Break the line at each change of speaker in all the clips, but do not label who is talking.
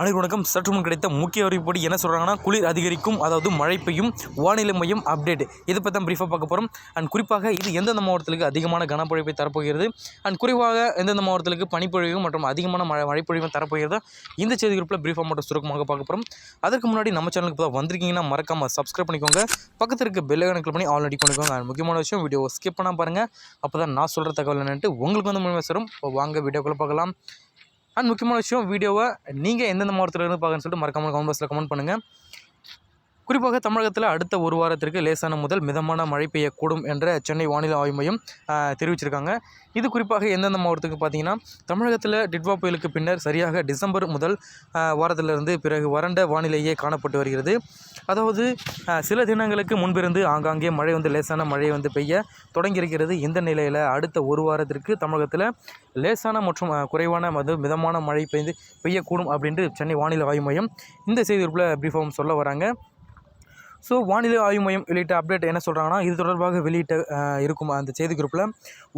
அனைவரும் வணக்கம் சற்று முன் கிடைத்த முக்கிய அறிவிப்படி என்ன சொல்கிறாங்கன்னா குளிர் அதிகரிக்கும் அதாவது மழை பெய்யும் வானிலை மையம் அப்டேட் இதை பற்றி தான் ப்ரீஃபாக பார்க்க போகிறோம் அண்ட் குறிப்பாக இது எந்தெந்த மாவட்டத்துக்கு அதிகமான கனப்பொழிவை தரப்போகிறது அண்ட் குறிப்பாக எந்தெந்த மாவட்டத்துக்கு பனிப்பொழிவு மற்றும் அதிகமான மழை மழைப்பொழிவும் தரப்போகிறது இந்த செய்தி குறிப்பில் ப்ரீஃபாக மட்டும் சுருக்கமாக பார்க்க போகிறோம் அதுக்கு முன்னாடி நம்ம சேனலுக்கு இப்போ வந்திருக்கீங்கன்னா மறக்காமல் சப்ஸ்கிரைப் பண்ணிக்கோங்க பக்கத்தில் இருக்க பெல்லை கணக்கில் பண்ணி ஆல்ரெடி பண்ணிக்கோங்க அண்ட் முக்கியமான விஷயம் வீடியோ ஸ்கிப் பண்ணால் பாருங்கள் அப்போ தான் நான் சொல்கிற தகவல் என்னன்ட்டு உங்களுக்கு வந்து முழுமை இப்போ வாங்க வீடியோக்குள்ளே பார்க்கலாம் அண்ட் முக்கியமான விஷயம் வீடியோவை நீங்கள் எந்தெந்த மாவட்டத்தில் இருந்து பார்க்கணும்னு சொல்லிட்டு மறக்காமல் கமெண்ட் பாக்ஸில் கமெண்ட் பண்ணுங்கள் குறிப்பாக தமிழகத்தில் அடுத்த ஒரு வாரத்திற்கு லேசான முதல் மிதமான மழை பெய்யக்கூடும் என்ற சென்னை வானிலை ஆய்வு மையம் தெரிவிச்சிருக்காங்க இது குறிப்பாக எந்தெந்த மாவட்டத்துக்கு பார்த்தீங்கன்னா தமிழகத்தில் டிட்வா புயலுக்கு பின்னர் சரியாக டிசம்பர் முதல் வாரத்திலிருந்து பிறகு வறண்ட வானிலையே காணப்பட்டு வருகிறது அதாவது சில தினங்களுக்கு முன்பிருந்து ஆங்காங்கே மழை வந்து லேசான மழை வந்து பெய்ய தொடங்கியிருக்கிறது இந்த நிலையில் அடுத்த ஒரு வாரத்திற்கு தமிழகத்தில் லேசான மற்றும் குறைவான அது மிதமான மழை பெய்து பெய்யக்கூடும் அப்படின்ட்டு சென்னை வானிலை ஆய்வு மையம் இந்த செய்திக்குள்ளே ப்ரீஃபார்ம் சொல்ல வராங்க ஸோ வானிலை ஆய்வு மையம் வெளியிட்ட அப்டேட் என்ன சொல்கிறாங்கன்னா இது தொடர்பாக வெளியிட்ட இருக்கும் அந்த செய்தி குறிப்பில்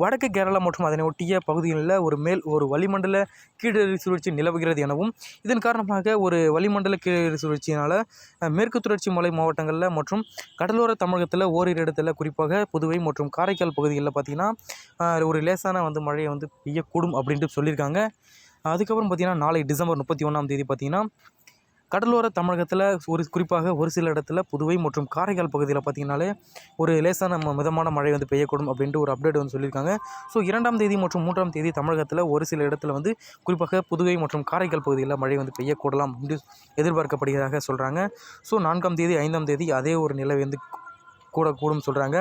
வடக்கு கேரளா மற்றும் அதனை ஒட்டிய பகுதிகளில் ஒரு மேல் ஒரு வளிமண்டல கீழறி சுழற்சி நிலவுகிறது எனவும் இதன் காரணமாக ஒரு வளிமண்டல கீழறி சுழற்சியினால் மேற்கு தொடர்ச்சி மலை மாவட்டங்களில் மற்றும் கடலோர தமிழகத்தில் ஓரிரு இடத்துல குறிப்பாக புதுவை மற்றும் காரைக்கால் பகுதிகளில் பார்த்திங்கன்னா ஒரு லேசான வந்து மழையை வந்து பெய்யக்கூடும் அப்படின்ட்டு சொல்லியிருக்காங்க அதுக்கப்புறம் பார்த்திங்கன்னா நாளை டிசம்பர் முப்பத்தி ஒன்றாம் தேதி பார்த்திங்கன்னா கடலோர தமிழகத்தில் ஒரு குறிப்பாக ஒரு சில இடத்துல புதுவை மற்றும் காரைக்கால் பகுதியில் பார்த்திங்கனாலே ஒரு லேசான நம்ம மிதமான மழை வந்து பெய்யக்கூடும் அப்படின்ட்டு ஒரு அப்டேட் வந்து சொல்லியிருக்காங்க ஸோ இரண்டாம் தேதி மற்றும் மூன்றாம் தேதி தமிழகத்தில் ஒரு சில இடத்துல வந்து குறிப்பாக புதுவை மற்றும் காரைக்கால் பகுதியில் மழை வந்து பெய்யக்கூடலாம் என்று எதிர்பார்க்கப்படுகிறதாக சொல்கிறாங்க ஸோ நான்காம் தேதி ஐந்தாம் தேதி அதே ஒரு நிலை வந்து கூடக்கூடும் சொல்கிறாங்க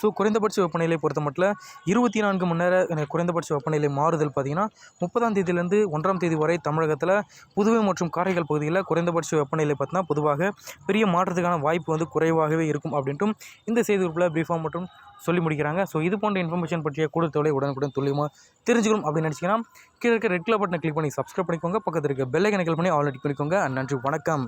ஸோ குறைந்தபட்ச வெப்பநிலை பொறுத்த மட்டும் இருபத்தி நான்கு மணி நேர குறைந்தபட்ச வெப்பநிலை மாறுதல் பார்த்திங்கன்னா முப்பதாம் தேதியிலேருந்து ஒன்றாம் தேதி வரை தமிழகத்தில் புதுவை மற்றும் காரைக்கால் பகுதியில் குறைந்தபட்ச வெப்பநிலை பார்த்தினா பொதுவாக பெரிய மாற்றத்துக்கான வாய்ப்பு வந்து குறைவாகவே இருக்கும் அப்படின்ட்டும் இந்த செய்தி குறிப்பில் பிரீஃபாக மற்றும் சொல்லி முடிக்கிறாங்க ஸோ இது போன்ற இன்ஃபர்மேஷன் பற்றிய தொலை உடனுக்குடன் துல்லியமாக தெரிஞ்சுக்கணும் அப்படின்னு நினச்சிங்கன்னா கீழே இருக்க ரெட் கலர் பட்டனை கிளிக் பண்ணி சப்ஸ்கிரைப் பண்ணிக்கோங்க பக்கத்தில் இருக்க பெல்லைக்கனை கிளிக் பண்ணி ஆல்ரெடி பண்ணிக்கோங்க நன்றி வணக்கம்